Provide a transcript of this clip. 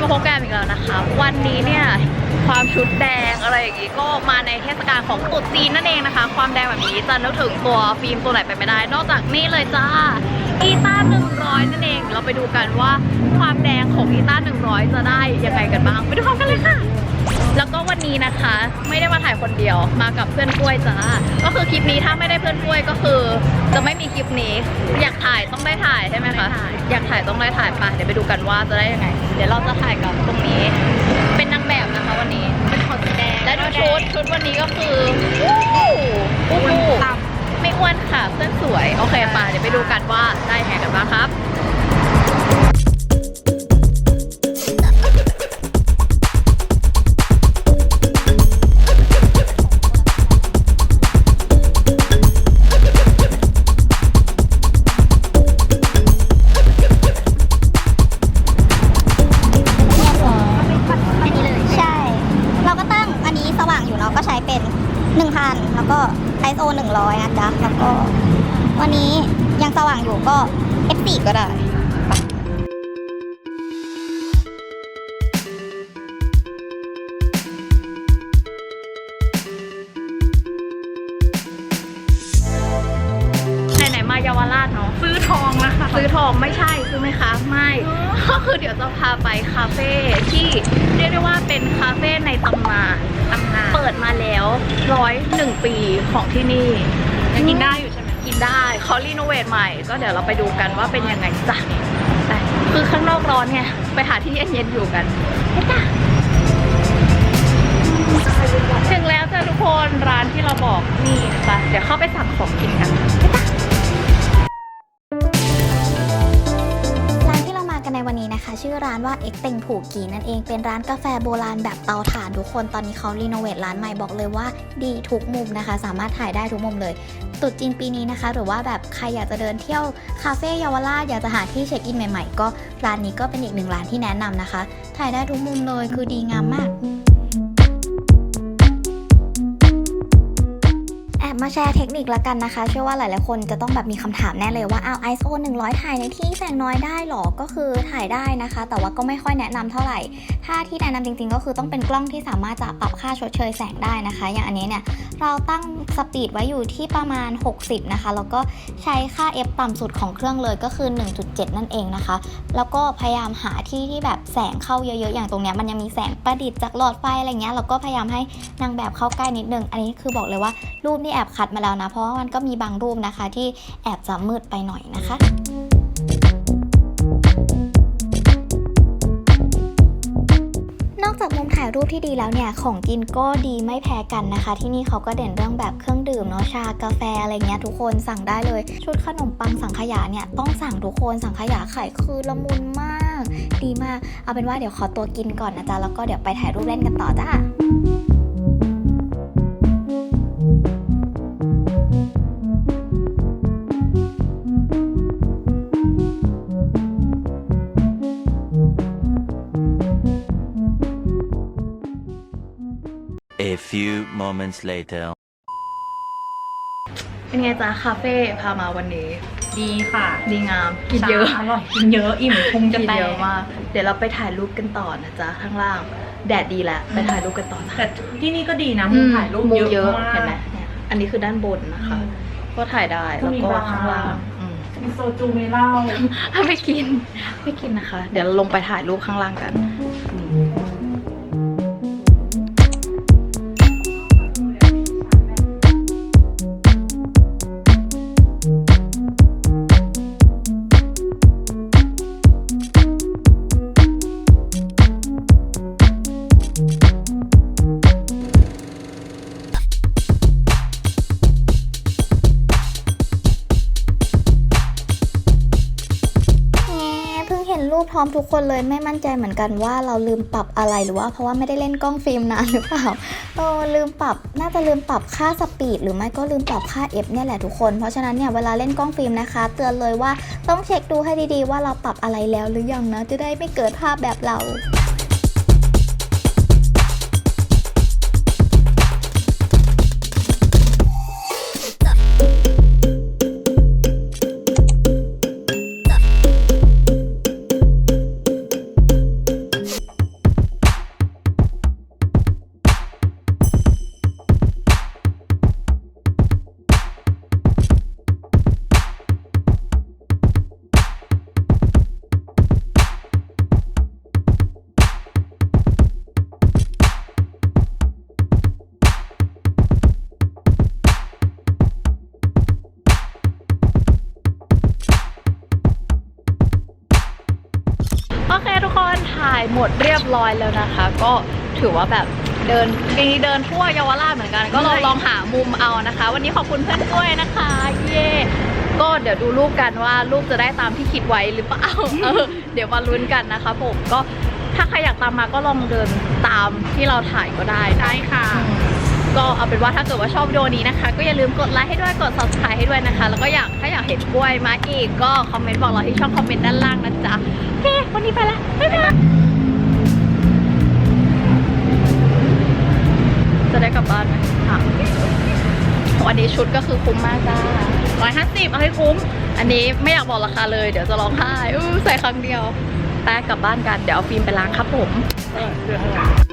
มาพบกันอีกแล้วนะคะ วันนี้เนี่ยความชุดแดงอะไรอย่างงี้ก็มาในเทศกาลของตรุษจีนนั่นเองนะคะ ความแดงแบบนี้จะนึกถึงตัวฟิล์มตัวไหนไปไม่ได้ นอกจากนี่เลยจ้าอีต้า100 นั่นเอง เราไปดูกันว่าความแดงของอีต้า100 จะได้ยังไงกันบ้างไปดูพร้อมกันเลยค่ะแล้วก็วันนี้นะคะ ไม่ได้มาถ่ายคนเดียวมากับเพื่อนกล้วยจ้าก็คือคลิปนี้ถ้าไม่ได้เพื่อนกล้วยก็คือ จะไม่มีคลิปนี้ อยากถ่ายต้องได้ถ่ายใช่ไหมคะ อยากถ่ายต้องได้ถ่ายไปเดี๋ยวไปดูกันว่าจะได้ยังไง เดี๋ยวเราจะถ่ายกับตรงนี้ เป็นนางแบบนะคะวันนี้ เป็นคนสีแดง และดูชุดชุดวันนี้ก็คืออู้หูอู้หูไม่อ้วนค่ะเพื่อนสวย โอเคป่ะเดี๋ยวไปดูกันว่าได้แหกันบ้างครับ ก็ ISO 100 นะจ๊ะ แล้วก็ วันนี้ยังสว่างอยู่ก็ F4 ก็ได้าเยาวราชเนาะซื้อทองนะคะ ซื้อทองไม่ใช่ซื้อไหมคะไม่ก็คือเดี๋ยวจะพาไปคาเฟ่ที่เรียกได้ว่าเป็นคาเฟ่ในตำนานตำนานเปิดมาแล้วร้อยหนึ่งปีของที่นี่ยังกินได้อยู่ใช่ไหมกินได้เขารีโนเวทใหม่ ก็เดี๋ยวเราไปดูกันว่าเป็นยังไงจ้ะไปคือข้างนอกร้อนไงไปหาที่เย็นๆอยู่กันไปจ้ะถึงแล้วจ้ะทุกคนร้านที่เราบอกนี่ไปเดี๋ยวเข้าไปสั่งของกินกัน ร้านว่าเอ็กเต็งผูกกีนั่นเองเป็นร้านกาแฟโบราณแบบเตาถ่านทุกคนตอนนี้เขารีโนเวทร้านใหม่บอกเลยว่าดีทุกมุมนะคะ สามารถถ่ายได้ทุกมุมเลยตุดจีนปีนี้นะคะ หรือว่าแบบใครอยากจะเดินเที่ยวคาเฟ่เยาวราชอยากจะหาที่เช็คอินใหม่ๆ ก็ร้านนี้ก็เป็นอีกหนึ่งร้านที่แนะนำนะคะ ถ่ายได้ทุกมุมเลยคือดีงามมาก มาแชร์เทคนิคละกันนะคะ เชื่อว่าหลายๆคนจะต้องแบบมีคำถามแน่เลยว่าอ้าว ISO 100 ถ่ายในที่แสงน้อยได้หรอ ก็คือถ่ายได้นะคะ แต่ว่าก็ไม่ค่อยแนะนำเท่าไหร่ ถ้าที่แนะนำจริง ๆ ก็คือต้องเป็นกล้องที่สามารถจะปรับค่าชดเชยแสงได้นะคะ อย่างอันนี้เนี่ยเราตั้งสปีดไว้อยู่ที่ประมาณ 60 นะคะ แล้วก็ใช้ค่า f ต่ำสุดของเครื่องเลยก็คือ 1.7 นั่นเองนะคะ แล้วก็พยายามหาที่ที่แบบแสงเข้าเยอะๆ อย่างตรงเนี้ยมันยังมีแสงประดิษฐ์จากหลอดไฟอะไรเงี้ยเราก็พยายามให้นางแบบเข้าใกล้นิดนึง อันนี้คือบอกเลยว่ารูปนี่แอบคัดมาแล้วนะ เพราะว่ามันก็มีบางรูปนะคะ ที่แอบจะมืดไปหน่อยนะคะนอกจากมุมถ่ายรูปที่ดีแล้วเนี่ย ของกินก็ดีไม่แพ้กันนะคะ ที่นี่เขาก็เด่นเรื่องแบบเครื่องดื่มเนาะชากาแฟอะไรเงี้ยทุกคนสั่งได้เลย ชุดขนมปังสังขยาเนี่ย ต้องสั่งทุกคนสังขยาไข่คือละมุนมาก ดีมาก เอาเป็นว่าเดี๋ยวขอตัวกินก่อนนะจ๊ะ แล้วก็เดี๋ยวไปถ่ายรูปเล่นกันต่อจ้า A few moments later. เป็นไงจ๊ะคาเฟ่พามาวันนี้ ดีค่ะดีงามกินเยอะอร่อยกินเยอะอิ่มพุงจะกินแตเยกอะมากเดี๋ยวเราไปถ่ายรูปกันต่อนะจ๊ะข้างล่าง แดดดีแล้วไปถ่ายรูปกันต่อนะแต่ที่นี่ก็ดีนะมุมถ่ายรูปมุมเยเยอะอะมากเห็นไหมเนี่ยอันนี้คือด้านบนนะคะอืมก็ถ่ายได้ก็แล้วมีก็บาร์ข้างล่างอืม มีโซจูเมเหล้าไม่กินไม่กินนะคะ เดี๋ยวเราลงไปถ่ายรูปข้างล่างกันแร้อมทุกคนเลยไม่มั่นใจเหมือนกันว่าเราลืมปรับอะไรหรือว่าเพราะว่าไม่ได้เล่นกล้องฟิล์มนานหรือเปล่าเออลืมปรับน่าจะลืมปรับค่าสปีดหรือไม่ก็ลืมปรับค่า f เนี่ยแหละทุกคน เพราะฉะนั้นเนี่ยเวลาเล่นกล้องฟิล์มนะคะ เตือนเลยว่าต้องเช็คดูให้ดีๆ ว่าเราปรับอะไรแล้วหรือยังนะจะได้ไม่เกิดภาพแบบเรา หมดเรียบร้อยแล้วนะคะ ก็ถือว่าแบบเดินจริงๆเดินทั่วเยาวราชเหมือนกัน ก็ลองลองหามุมเอานะคะ วันนี้ขอบคุณเพื่อนกล้วยนะคะ เย่ก็เดี๋ยวดูรูปกันว่ารูปจะได้ตามที่คิดไว้หรือเปล่าเออเดี๋ยวมาลุ้นกันนะคะผมก็ถ้าใครอยากตามมาก็ลองเดินตามที่เราถ่ายก็ได้นะใช่ค่ะ ก็เอาเป็นว่าถ้าเกิดว่าชอบวิดีโอนี้นะคะ ก็อย่าลืมกดไลค์ให้ด้วยกด subscribe ให้ด้วยนะคะ แล้วก็อยากถ้าอยากเห็นกล้วยมาอีกก็คอมเมนต์บอกเราที่ช่องคอมเมนต์ด้านล่างนะจ๊ะโอเควันนี้ไปละบ๊ายบาย ได้กลับบ้านไหมค่ะวันนี้ชุดก็คือคุ้มมากจ้าร้อยห้าสิบเอาให้คุ้ม อันนี้ไม่อยากบอกราคาเลย เดี๋ยวจะร้องไห้อู้ใส่ครั้งเดียวแป๊กกลับบ้านกัน เดี๋ยวเอาฟิล์มไปล้างครับผมเออเดือด